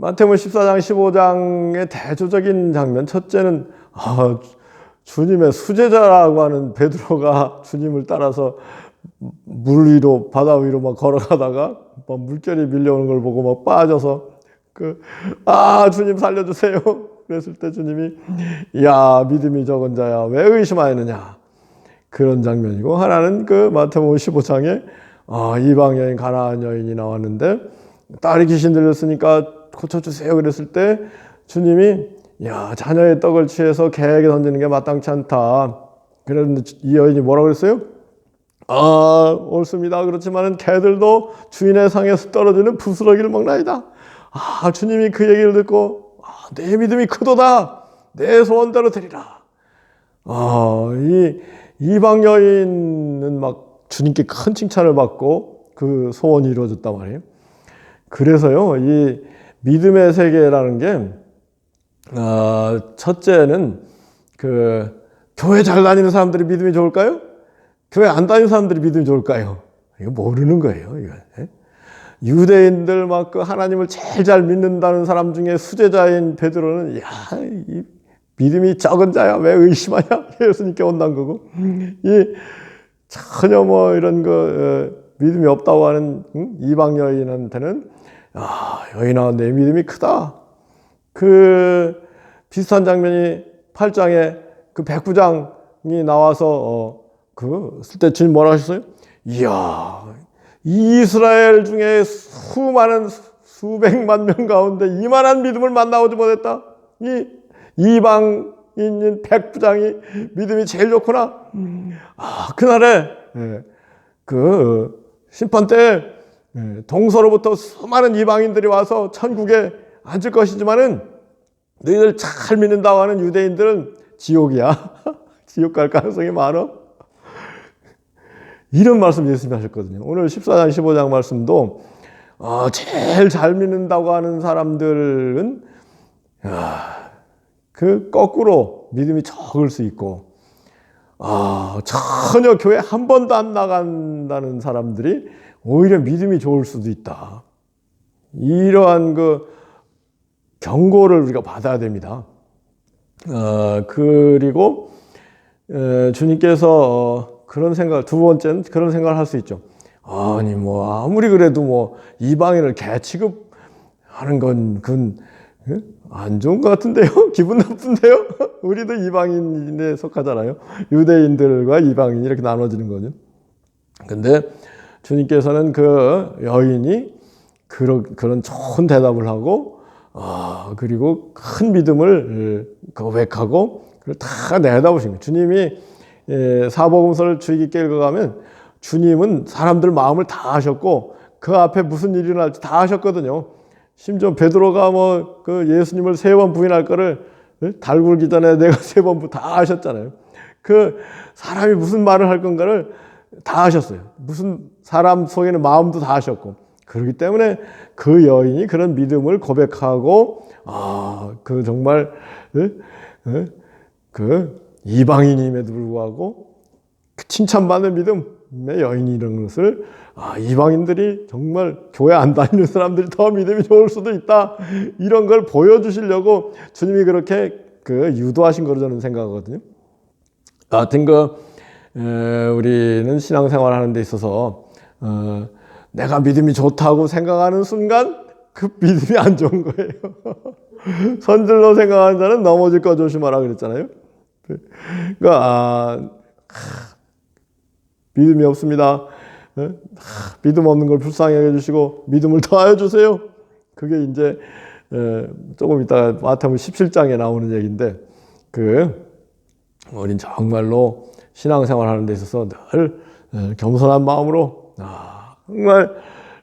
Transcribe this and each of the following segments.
마태복음 14장 15장의 대조적인 장면. 첫째는 아, 주님의 수제자라고 하는 베드로가 주님을 따라서 물 위로 바다 위로 막 걸어가다가 막 물결이 밀려오는 걸 보고 막 빠져서 그 아 주님 살려주세요. 그랬을 때 주님이 야 믿음이 적은 자야 왜 의심하였느냐. 그런 장면이고 하나는 그 마태복음 15장에 아, 이방 여인 가나안 여인이 나왔는데 딸이 귀신 들렸으니까 고쳐주세요. 그랬을 때 주님이 야 자녀의 떡을 취해서 개에게 던지는 게 마땅치 않다. 그랬는데 이 여인이 뭐라고 그랬어요? 아 옳습니다. 그렇지만은 개들도 주인의 상에서 떨어지는 부스러기를 먹나이다 아 주님이 그 얘기를 듣고 아, 내 믿음이 크도다. 내 소원대로 되리라. 아이 이방 여인은 막 주님께 큰 칭찬을 받고 그 소원이 이루어졌단 말이에요. 그래서요, 이 믿음의 세계라는 게, 어, 첫째는 그, 교회 잘 다니는 사람들이 믿음이 좋을까요? 교회 안 다니는 사람들이 믿음이 좋을까요? 이거 모르는 거예요, 이거. 예? 유대인들 막 그 하나님을 제일 잘 믿는다는 사람 중에 수제자인 베드로는, 야, 이 믿음이 적은 자야, 왜 의심하냐? 예수님께 온다는 거고. 이 전혀 뭐 이런 거, 어, 믿음이 없다고 하는 응? 이방 여인한테는 아, 여인아, 내 믿음이 크다. 그 비슷한 장면이 8장에 그 백부장이 나와서 어, 그, 쓸때 주님 뭐라 하셨어요? 이야, 이스라엘 중에 수많은 수백만 명 가운데 이만한 믿음을 만나오지 못했다. 이 이방인인 백부장이 믿음이 제일 좋구나. 아, 그날에 예, 그 심판 때 예, 동서로부터 수많은 이방인들이 와서 천국에 앉을 것이지만은 너희들 잘 믿는다고 하는 유대인들은 지옥이야. 지옥 갈 가능성이 많아. 이런 말씀 예수님이 하셨거든요. 오늘 14장, 15장 말씀도 어, 제일 잘 믿는다고 하는 사람들은 야, 그 거꾸로 믿음이 적을 수 있고 아, 전혀 교회 한 번도 안 나간다는 사람들이 오히려 믿음이 좋을 수도 있다. 이러한 그 경고를 우리가 받아야 됩니다. 어, 그리고 에, 주님께서 어, 그런 생각, 두 번째는 그런 생각을 할 수 있죠. 아니, 뭐, 아무리 그래도 뭐, 이방인을 개 취급하는 건, 그건, 예? 안 좋은 것 같은데요? 기분 나쁜데요? 우리도 이방인에 속하잖아요. 유대인들과 이방인 이렇게 나눠지는 거죠. 근데 주님께서는 그 여인이 그런, 그런 좋은 대답을 하고, 아, 그리고 큰 믿음을 고백하고, 그걸 다 내다 보신 거예요. 주님이 예, 사복음서를 주의 깊게 읽어가면 주님은 사람들 마음을 다 아셨고, 그 앞에 무슨 일이 일어날지 다 아셨거든요. 심지어 베드로가 뭐 그 예수님을 세 번 부인할 거를 달굴기 전에 내가 세 번 다 아셨잖아요. 그 사람이 무슨 말을 할 건가를 다 아셨어요. 무슨 사람 속에는 마음도 다 아셨고. 그렇기 때문에 그 여인이 그런 믿음을 고백하고 아, 그 정말 그 이방인임에도 불구하고 그 칭찬받는 믿음의 여인이라는 것을 아, 이방인들이 정말 교회 안 다니는 사람들이 더 믿음이 좋을 수도 있다. 이런 걸 보여주시려고 주님이 그렇게 그 유도하신 거로 저는 생각하거든요. 하여튼 그, 에, 우리는 신앙생활 하는 데 있어서, 어, 내가 믿음이 좋다고 생각하는 순간 그 믿음이 안 좋은 거예요. 선질로 생각하는 자는 넘어질 거 조심하라 그랬잖아요. 그러니까, 아, 믿음이 없습니다. 하, 믿음 없는 걸 불쌍히 해주시고 믿음을 더하여 주세요. 그게 이제 에, 조금 이따 마태복음 17장에 나오는 얘기인데 그 우린 정말로 신앙생활 하는 데 있어서 늘 에, 겸손한 마음으로 아, 정말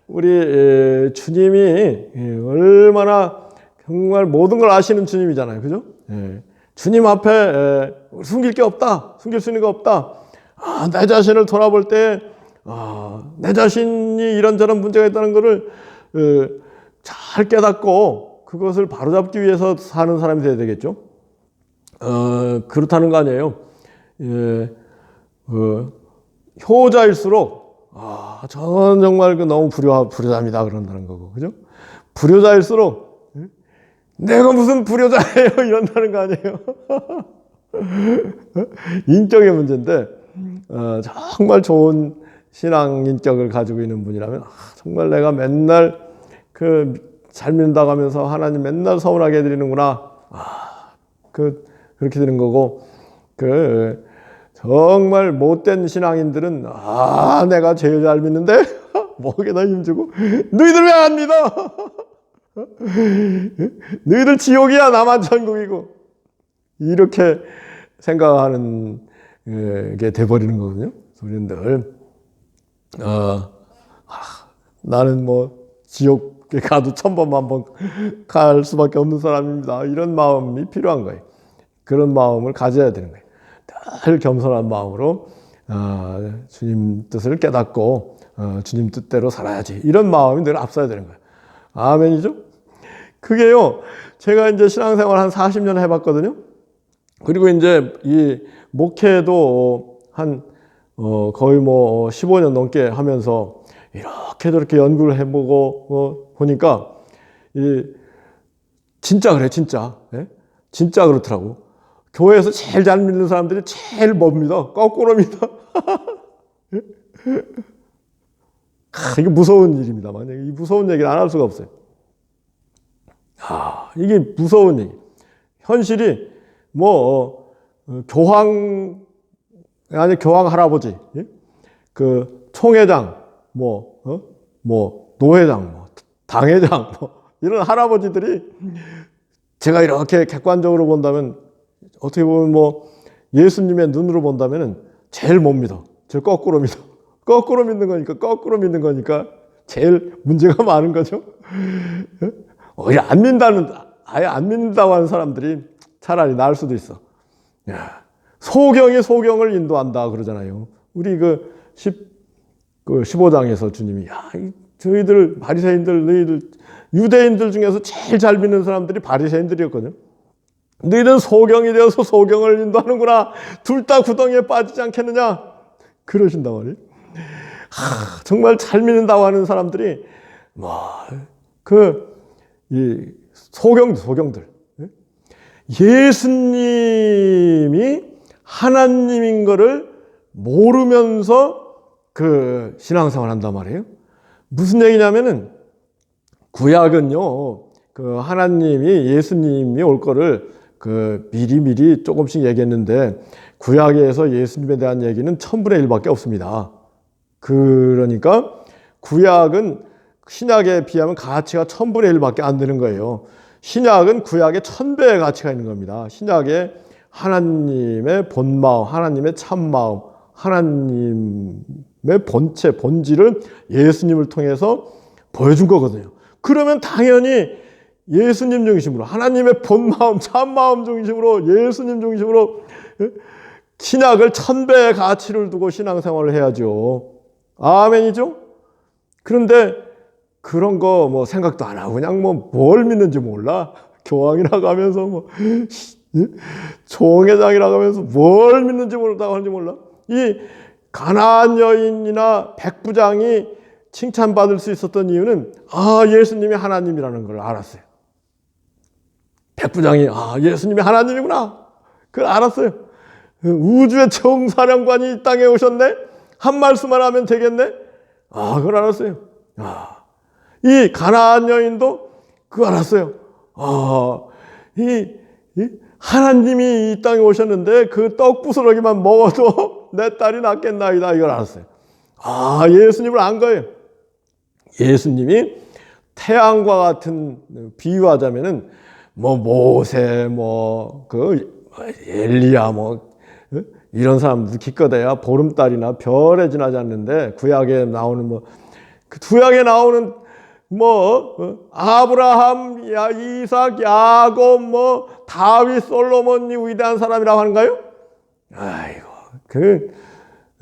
우리 에, 주님이 에, 얼마나 정말 모든 걸 아시는 주님이잖아요, 그죠? 예. 주님 앞에 에, 숨길 게 없다, 숨길 수 있는 게 없다. 아, 내 자신을 돌아볼 때 아, 내 자신이 이런저런 문제가 있다는 것을 어, 잘 깨닫고 그것을 바로잡기 위해서 사는 사람이 돼야 되겠죠. 어, 그렇다는 거 아니에요. 예, 어, 효자일수록 아, 저는 정말 그 너무 불효, 불효자입니다. 그런다는 거고, 그죠? 불효자일수록 예? 내가 무슨 불효자예요 이런다는 거 아니에요? 인격의 문제인데 어, 정말 좋은 신앙 인격을 가지고 있는 분이라면 아, 정말 내가 맨날 그 잘 믿는다고 하면서 하나님 맨날 서운하게 해드리는구나. 아, 그 그렇게 되는 거고 그 정말 못된 신앙인들은 아 내가 제일 잘 믿는데 목에다 힘주고 너희들 왜 안 믿어? 너희들 지옥이야 나만 천국이고 이렇게 생각하는 예, 게 돼버리는 거거든요. 우리는 늘 어, 아, 나는 뭐 지옥에 가도 천번만 번 갈 수밖에 없는 사람입니다. 이런 마음이 필요한 거예요. 그런 마음을 가져야 되는 거예요. 늘 겸손한 마음으로 어, 주님 뜻을 깨닫고 어, 주님 뜻대로 살아야지. 이런 마음이 늘 앞서야 되는 거예요. 아멘이죠? 그게요. 제가 이제 신앙생활 한 40년 해봤거든요. 그리고 이제 이 목회도 한 어, 거의 뭐 15년 넘게 하면서 이렇게 저렇게 연구를 해보고 어, 보니까 이 진짜 그래 진짜 예? 진짜 그렇더라고 교회에서 제일 잘 믿는 사람들이 제일 뭡니다 거꾸로입니다 예? 아, 이게 무서운 일입니다 만약 이 무서운 얘기를 안 할 수가 없어요 아 이게 무서운 얘기 현실이 뭐 어, 교황 아니 교황 할아버지 예? 그 총회장 뭐, 어? 뭐, 노회장, 뭐, 당회장, 뭐, 이런 할아버지들이 제가 이렇게 객관적으로 본다면 어떻게 보면 뭐 예수님의 눈으로 본다면은 제일 못 믿어. 제일 거꾸로 믿어. 거꾸로 믿는 거니까, 거꾸로 믿는 거니까 제일 문제가 많은 거죠. 오히려 안 믿는다는, 아예 안 믿는다고 하는 사람들이 차라리 나을 수도 있어. 야, 소경이 소경을 인도한다 그러잖아요. 우리 그 10, 그 15장에서 주님이 야, 저희들 바리새인들 너희들 유대인들 중에서 제일 잘 믿는 사람들이 바리새인들이었거든요. 너희는 소경이 되어서 소경을 인도하는구나. 둘 다 구덩이에 빠지지 않겠느냐? 그러신단 말이에요. 하, 정말 잘 믿는다고 하는 사람들이 뭐그 소경 소경들 예수님이 하나님인 것을 모르면서 그 신앙생활 한단 말이에요. 무슨 얘기냐면은 구약은요, 그 하나님이 예수님이 올 거를 그 미리 미리 조금씩 얘기했는데 구약에서 예수님에 대한 얘기는 천분의 일밖에 없습니다. 그러니까 구약은 신약에 비하면 가치가 천분의 일밖에 안 되는 거예요. 신약은 구약의 천배의 가치가 있는 겁니다. 신약에 하나님의 본마음, 하나님의 참마음, 하나님 본체, 본질을 예수님을 통해서 보여준 거거든요. 그러면 당연히 예수님 중심으로, 하나님의 본 마음, 참 마음 중심으로, 예수님 중심으로 예? 신약을 천배의 가치를 두고 신앙생활을 해야죠. 아멘이죠? 그런데 그런 거 뭐 생각도 안 하고 그냥 뭐 뭘 믿는지 몰라. 교황이라고 하면서 뭐 예? 총회장이라고 하면서 뭘 믿는지 모르다고 하는지 몰라. 이 가나안 여인이나 백부장이 칭찬받을 수 있었던 이유는 아 예수님이 하나님이라는 걸 알았어요. 백부장이 아 예수님이 하나님이구나. 그걸 알았어요. 우주의 청사령관이 이 땅에 오셨네. 한 말씀만 하면 되겠네. 아 그걸 알았어요. 아, 이 가나안 여인도 그거 알았어요. 아, 이, 이 하나님이 이 땅에 오셨는데 그 떡 부스러기만 먹어도 내 딸이 낫겠나이다 이걸 알았어요. 아 예수님을 안 거예요. 예수님이 태양과 같은 비유하자면은 뭐 모세 뭐 그 엘리야 뭐 어? 이런 사람들 기껏해야 보름달이나 별에 지나지 않는데 구약에 나오는 뭐그 구약에 나오는 뭐 어? 아브라함, 야, 이삭, 야곱, 뭐 다윗, 솔로몬이 위대한 사람이라고 하는가요? 아이고 그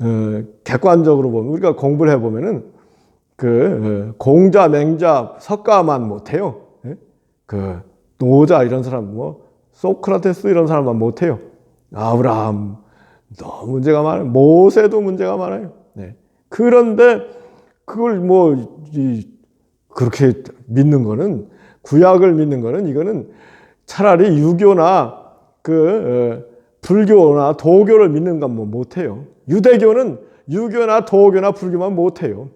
어, 객관적으로 보면 우리가 공부를 해 보면은 그 어, 공자, 맹자, 석가만 못해요. 예? 그 노자 이런 사람 뭐 소크라테스 이런 사람만 못해요. 아브라함 너무 문제가 많아요. 모세도 문제가 많아요. 네. 그런데 그걸 뭐 이, 그렇게 믿는 거는 구약을 믿는 거는 이거는 차라리 유교나 그 어, 불교나 도교를 믿는 건 뭐 못해요. 유대교는 유교나 도교나 불교만 못해요.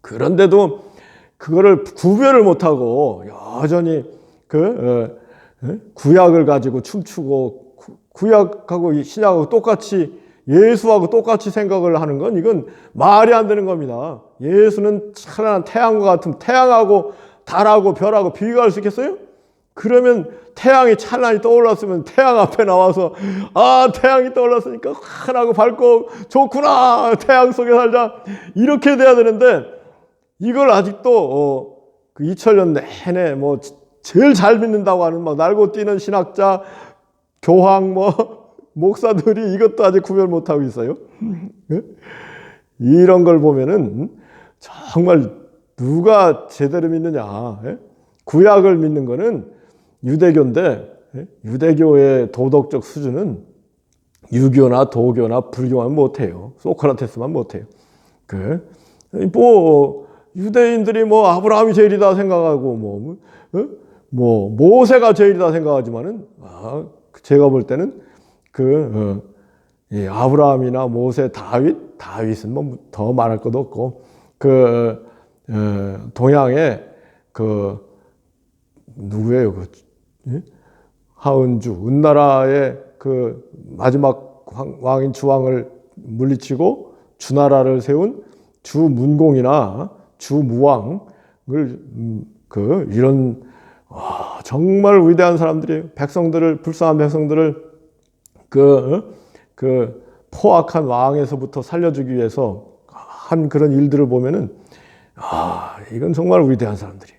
그런데도 그거를 구별을 못하고 여전히 그 어, 어, 구약을 가지고 춤추고 구- 구약하고 이 신약하고 똑같이 예수하고 똑같이 생각을 하는 건 이건 말이 안 되는 겁니다. 예수는 찬란한 태양과 같은 태양하고 달하고 별하고 비교할 수 있겠어요? 그러면 태양이 찬란히 떠올랐으면 태양 앞에 나와서 아 태양이 떠올랐으니까 환하고 밝고 좋구나 태양 속에 살자 이렇게 돼야 되는데 이걸 아직도 어, 그 2000년 내내 뭐 제일 잘 믿는다고 하는 막 날고 뛰는 신학자 교황 뭐 목사들이 이것도 아직 구별 못 하고 있어요. 예? 이런 걸 보면은 정말 누가 제대로 믿느냐. 예? 구약을 믿는 거는 유대교인데 예? 유대교의 도덕적 수준은 유교나 도교나 불교만 못해요. 소크라테스만 못해요. 그, 뭐, 유대인들이 뭐 아브라함이 제일이다 생각하고 뭐, 어? 뭐, 모세가 제일이다 생각하지만은, 아, 제가 볼 때는 그, 어, 이 아브라함이나 모세, 다윗, 다윗은 뭐 더 말할 것도 없고, 그, 어, 동양의 그, 누구예요? 그, 예? 하은주, 은나라의 그 마지막 왕- 왕인 주왕을 물리치고 주나라를 세운 주문공이나 주무왕을 음, 그 이런 아, 정말 위대한 사람들이 백성들을 불쌍한 백성들을 그, 그 포악한 왕에서부터 살려주기 위해서 한 그런 일들을 보면은 아 이건 정말 위대한 사람들이.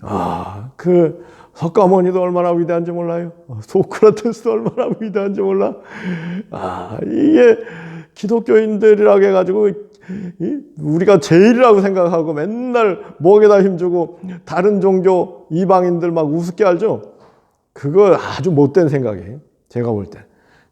아그 석가모니도 얼마나 위대한지 몰라요? 어, 소크라테스도 얼마나 위대한지 몰라? 아 이게 기독교인들이라고 해가지고 이- 우리가 제일이라고 생각하고 맨날 목에다 힘주고 다른 종교 이방인들 막 우습게 알죠 그거 아주 못된 생각이에요 제가 볼 때.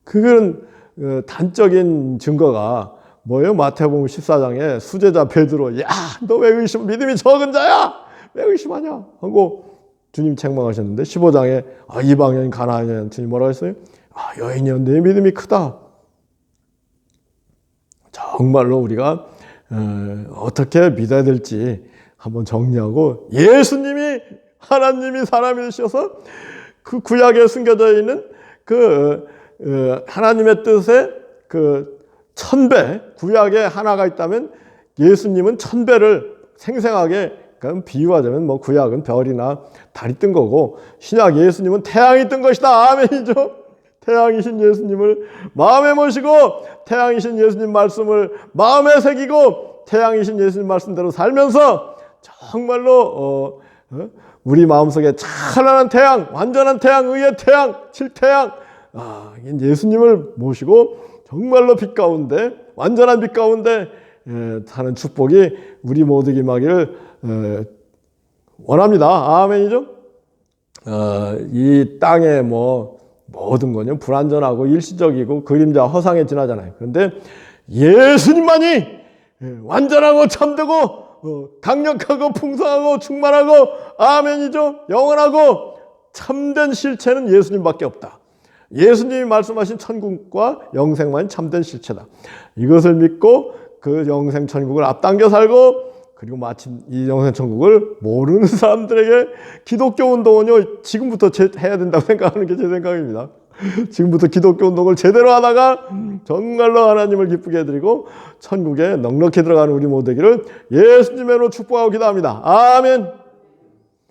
그건 어, 단적인 증거가 뭐예요? 마태복음 14장에 수제자 베드로 야, 너 왜 의심 믿음이 적은 자야? 왜 의심하냐? 하고 주님 책망하셨는데 15장에 아, 이방인 가나안 주님 뭐라고 했어요? 아, 여인이여 내 믿음이 크다. 정말로 우리가 어, 떻게 믿어야 될지 한번 정리하고 예수님이 하나님이 사람이 되셔서 그 구약에 숨겨져 있는 그 어, 하나님의 뜻에 그 천배 구약에 하나가 있다면 예수님은 천배를 생생하게 그럼 비유하자면 뭐 구약은 별이나 달이 뜬 거고 신약 예수님은 태양이 뜬 것이다 아멘이죠. 태양이신 예수님을 마음에 모시고 태양이신 예수님 말씀을 마음에 새기고 태양이신 예수님 말씀대로 살면서 정말로 어, 어? 우리 마음속에 찬란한 태양, 완전한 태양, 의의 태양, 칠태양 아, 이 예수님을 모시고 정말로 빛 가운데 완전한 빛 가운데 에, 사는 축복이 우리 모두에게 임하기를 에, 원합니다. 아멘이죠? 어, 이 땅에 뭐 모든 거는 불완전하고 일시적이고 그림자 허상에 지나잖아요. 그런데 예수님만이 예, 완전하고 참되고 어, 강력하고 풍성하고 충만하고 아멘이죠. 영원하고 참된 실체는 예수님밖에 없다. 예수님이 말씀하신 천국과 영생만이 참된 실체다. 이것을 믿고 그 영생 천국을 앞당겨 살고 그리고 마침 이 영생 천국을 모르는 사람들에게 기독교 운동은요 지금부터 제- 해야 된다고 생각하는 게 제 생각입니다. 지금부터 기독교 운동을 제대로 하다가 정말로 하나님을 기쁘게 해드리고 천국에 넉넉히 들어가는 우리 모두기를 예수님으로 축복하고 기도합니다. 아멘.